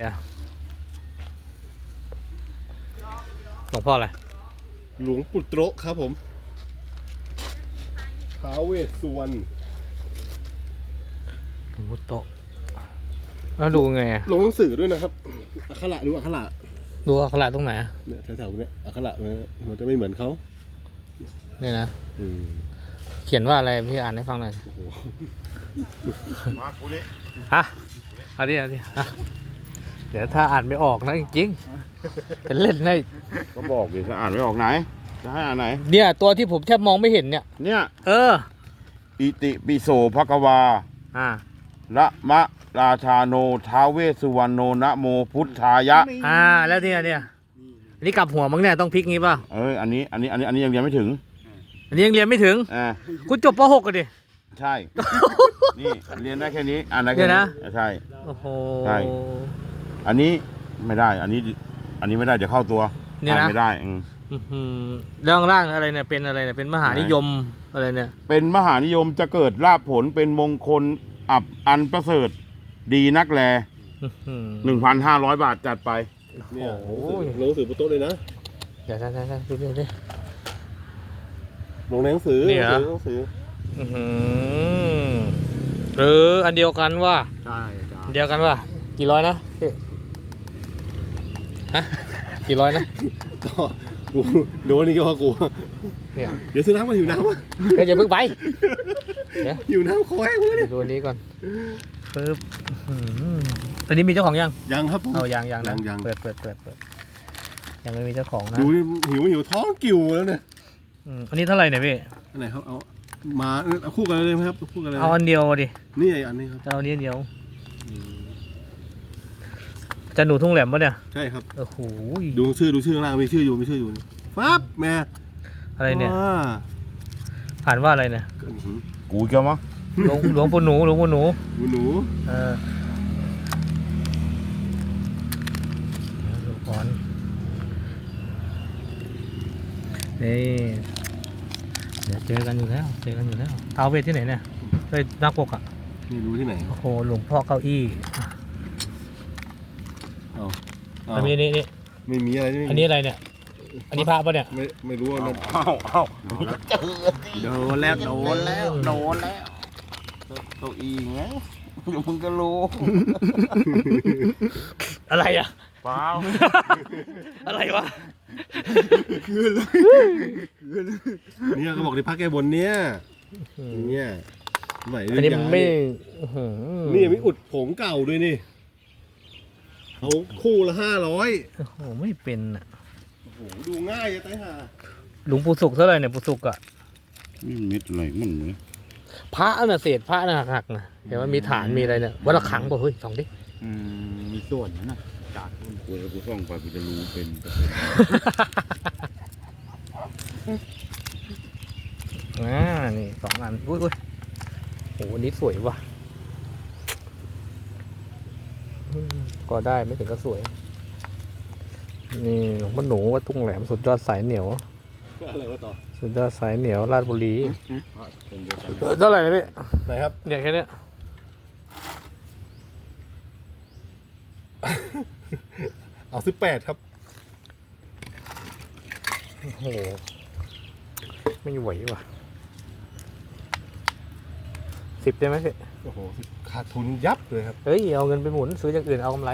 เนี่ยหลวงพ่ออะไร หลวงปู่โตะครับผมท้าวเวสสุวรรณหลวงพ่อโตะแล้วดูไงอะลงหนังสือด้วยนะครับ อักขระดูอักขระดูอักขระตรงไหนอะเนี่ยแถวๆเนี้ยอักขระมันมันจะไม่เหมือนเขาเนี่ยนะ อืมเขียนว่าอะไรพี่อ่านให้ฟังหน่อย โอ้โหฮะเอาดิเอาดิฮะ เดี๋ยวถ้าอ่านไม่ออกนะจริงๆเป็นเล่นให้ก็บอกดิจะอ่านไม่ออกไหนจะให้อ่านไหน เนี่ย ตัวที่ผมแทบมองไม่เห็นเนี่ย เนี่ย เออ อิติปิโสภควาอ่าละมะราชาโนท้าวเวสสุวรรณโนนะโมพุทธายะ อ่า แล้วเนี่ยเนี่ยอันนี้กลับหัวมั้งเนี่ยต้องพลิกงี้ป่ะเอ้ยอันนี้อันนี้อันนี้อันนี้ยังเรียนไม่ถึงอันนี้ยังเรียนไม่ถึงอ่าคุณจบป .6 กันดิใช่ นี่เรียนได้แค่นี้อ่านได้เนี่แค่ยนี้นะ ใช่ โอ้โห ใช่ อันนี้ไม่ได้ อันนี้ อันนี้ไม่ได้เดี๋ยวเข้าตัวเนี่ยอ่านนะ ไม่ได้อืมอื้อหือเรื่องร่างอะไรเนี่ยเป็นอะไรเนี่ยเป็นมหานิยมอะไรเนี่ยเป็นมหานิยมจะเกิดลาภผลเป็นมงคลอับอันประเสริฐดีนักแลอื้อหือหนึ่งพันห้าร้อยบาทจัดไป เนี่ยโอ้ยลงหนังสือปู่โตะเลยนะ เดี๋ยวๆๆๆดูดิดูดิ ลงในหนังสือนี่เหรอลงหนังสืออื้อหือเอออันเดียวกันว่าใช่จ้าอันเดียวกันว่ากี่ร้อยนะพี่ ฮะกี่ร้อยนะก็กูโดนนี่ก็ว่ากู เนี่ยเดี๋ยวซื้อน้ำมาหิวน้ำวะก็อย่าเพิ่งไปเดี๋ยวหิวน้ำคอแห้งเลยเดี๋ยวดูอันนี้ก่อนปึ๊บอื้อหือตัวนี้มีเจ้าของยังยังครับผมเอายังยังนะยังยังเปิดเปิดเปิดเปิดยังไม่มีเจ้าของนะดูดิหิวหิวท้องกิ่วแล้วเนี่ยอืมอันนี้เท่าไหร่เนี่ยพี่อันไหนครับเอามาเอาคู่กันเลยไหมครับคู่กันเลยเอาอันเดียวดินี่ไอ้อันนี้ครับจะเอาอันนี้อันเดียว จะหนูทุ่งแหลมปะเนี่ยใช่ครับ โอ้โหดูชื่อดูชื่อข้างล่างมีชื่ออยู่มีชื่ออยู่นี่ปั๊บแม่อะไรเนี่ยอ่าผ่านว่าอะไรเนี่ยอื้อหือกูเกี่ยวมั้งหลวงหลวงปู่หนูหลวงปู่หนูหนูหนูเออดูก่อนนี่เดี๋ยวเจอกันอยู่แล้วเจอกันอยู่แล้วท้าวเวทที่ไหนเนี่ยไปนักปกอะนี่รู้ที่ไหนโอ้โหหลวงพ่อเก้าอี้ เอาอันนี้นี่นี่ไม่มีอะไรไม่มีอันนี้อะไรเนี่ย อันนี้พระปะเนี่ยไม่ไม่รู้ว่ามันเอ้าเอ้าโดนแล้วโดนแล้วโดนแล้วเก้าอี้ไงเดี๋ยวมึงก็รู้ อะไรอะเปล่าอะไรวะเนี่ยก็บอกในพักแก้บนเนี่ยเนี่ยไหนอันนี้เรื่มังนยาไม่อื้อหือนี่มีอุดผมเก่าด้วยนี่ เอาคู่ละห้าร้อยโอ้โหไม่เป็นอะโอ้โหดูง่ายจะตายห่าหลวงปู่สุกเท่าไหร่เนี่ยปู่สุกอะนี่เม็ดอะไรมันเนี่ยพระน่ะเศษพระน่ะหักๆนะเห็นว่ามีฐานมีอะไรเนี่ยวัดละขังป่ะเฮ้ยสองดิอืมมีส่วนนะจากกูแล้วกูส่องไปกูจะรู้เป็นอ่านี่สองอันอุ้ยอุ้ยโหอันนี้สวยว่ะอืม ก็ได้ไม่ถึงก็สวย นี่หลวงพ่อหนูวัดทุ่งแหลมสุดยอดสายเหนียวอะไรวะต่อสุดยอดสายเหนียวราชบุรีเป็นเดียวกันเออเท่าไหร่นะพี่ไหนครับเนี่ยแค่เนี้ยเอาสิบแปดครับโอ้โหไม่ไหวว่ะ สิบได้ไหมพี่โอ้โหขาดทุนยับเลยครับ เฮ้ย เอาเงินไปหมุนซื้ออย่างอื่นเอากำไร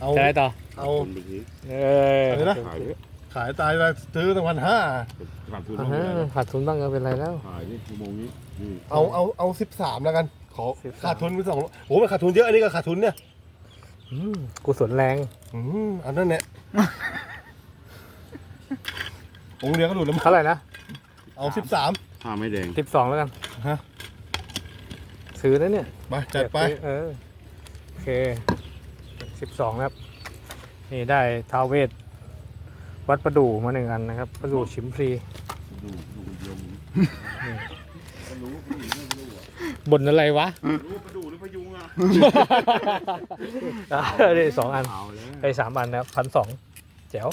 เอาจะได้ต่อเอาคนไปซื้อเอออะไรนะขายเลยขายตายไปซื้อตั้งวันห้าขาดทุนอ่าบ้างฮะเลยขาดทุนบ้างก็เป็นไรแล้ว ขายนี่ชั่วโมงนี้นี่เอาเอาเอาสิบสามแล้วกัน ขอ13 ขาดทุนไปสองโอ้โหมันขาดทุนเยอะอันนี้ก็ขาดทุนเนี่ยอืมกุศลแรง อืมอันนั้นเนี่ยองค์เดียวก็หลุดแล้วมั้งเท่าไหร่นะเอาสิบสามผ้าไม่แดงสิบสองแล้วกันฮะ ซื้อแล้วเนี่ยมาจัดไปเออโอเคสิบสองครับ นี่ได้ท้าวเวทวัดประดู่มาหนึ่งอันนะครับ ประดู่ชิมพรีดูดูยมบนอะไรวะ รู้ประดูหรือพยุงอะอ่าได้สองอันเอาแล้ว ได้สามอันนะครับพันสองแจ๋ว